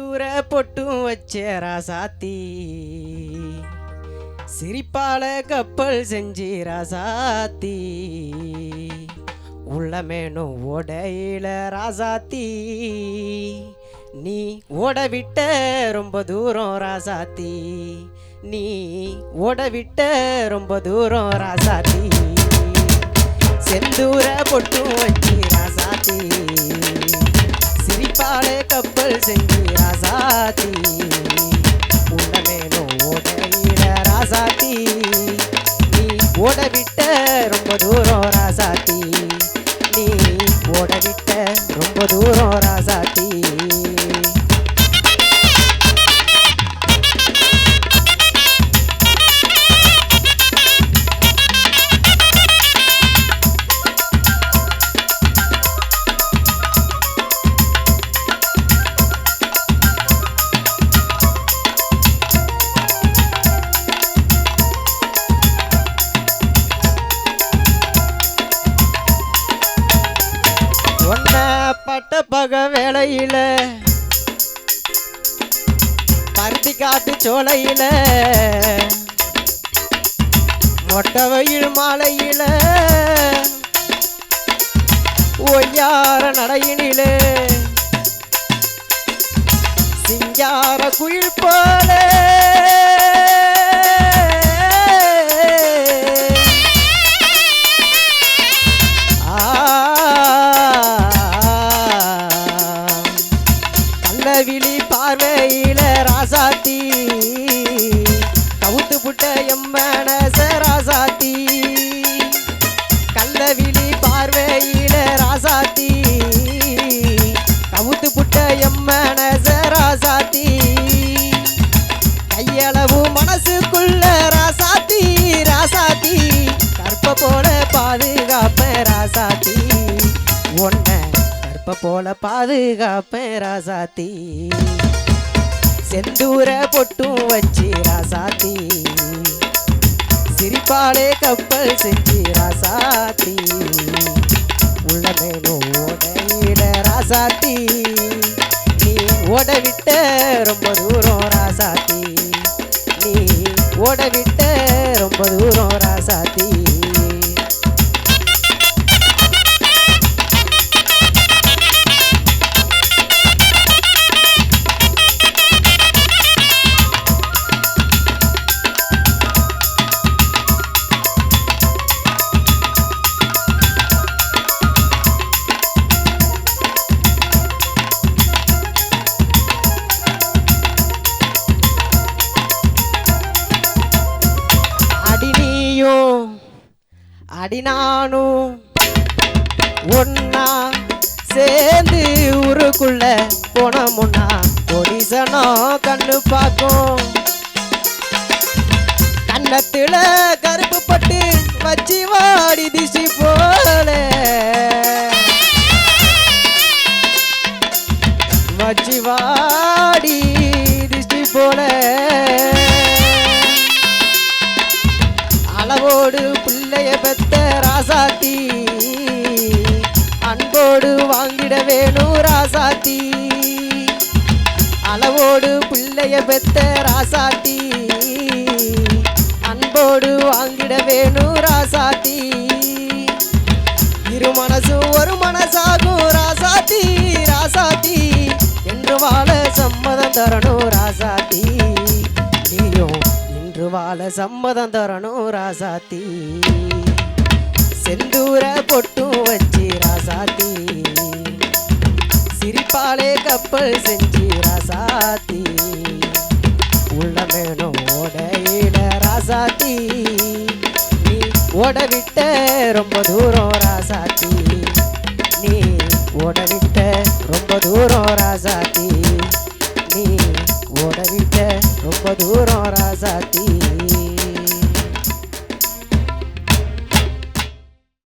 பொட்டும் வச்ச ராசாத்தி. சிரிப்பால கப்பல் செஞ்சு ராசாத்தி. உள்ளமேனும் ஓடையில ராசாத்தி. நீ ஓட விட்ட ரொம்ப தூரம் ராசாத்தி. நீ ஓட விட்ட ரொம்ப தூரம் ராசாத்தி. செந்தூர பொட்டும் வச்சு ராசாத்தி. நீ ஓட விட்ட ரொம்ப தூரம். ஒன்ன பட்ட பக வேலையில பருத்தி காட்டு சோலையில மொட்டை வெயில் மாலையில ஒய்யார நடையினிலே சிங்கார குயில் போல கவுத்து புட்ட எம்மனச ராசாத்தி. கள்ளவிழி பார்வையில ராசாத்தி. கவுத்து புட்ட எம்மன ராசாத்தி. கையளவு மனசுக்குள்ள ராசாத்தி ராசாத்தி. கற்ப போல பாதுகாப்ப ராசாத்தி. ஒன்ன கற்ப போல பாதுகாப்ப ராசாத்தி. செந்தூர பொட்டும் வச்சு ராசாத்தி. சிரிப்பாலே கப்பல் செஞ்சு ராசாத்தி. உள்ளமே ஓடையில ராசாத்தி. நீ ஓட விட்ட ரொம்ப தூரம் ராசாத்தி. நீ ஓட விட்ட ரொம்ப தூரம் ராசாத்தி. அடி நானும் ஒன்னா சேர்ந்து ஊருக்குள்ள போனமுன்னா பொடிசனோ கண்ணு பார்க்கும். கண்ணத்துல கருப்பு பட்டு வச்சு வாடி திசி போல. வச்சு வா அளவோடு பிள்ளைய பெத்த ராசாத்தி. அன்போடு வாங்கிட வேணும் ராசாத்தி. அளவோடு பிள்ளைய பெத்த ராசாத்தி. அன்போடு வாங்கிட வேணும் ராசாத்தி. இரு மனசும் ஒரு மனசாகும் ராசாத்தி ராசாத்தி. என்று வாழ சம்மதம் தரணும் ராசாத்தி. வாழ சம்மதம் தரணும் ராசாத்தி. செந்தூர பொட்டும் வச்சு ராசாத்தி. சிரிப்பாலே கப்பல் செஞ்சு ராசாத்தி. உள்ளமேனும் ஓடையில ராசாத்தி. நீ ஓட விட்ட ரொம்ப தூரம் ராசாத்தி. நீ ஓட விட்ட ரொம்ப தூரம் ராசாத்தி. நீ ஓட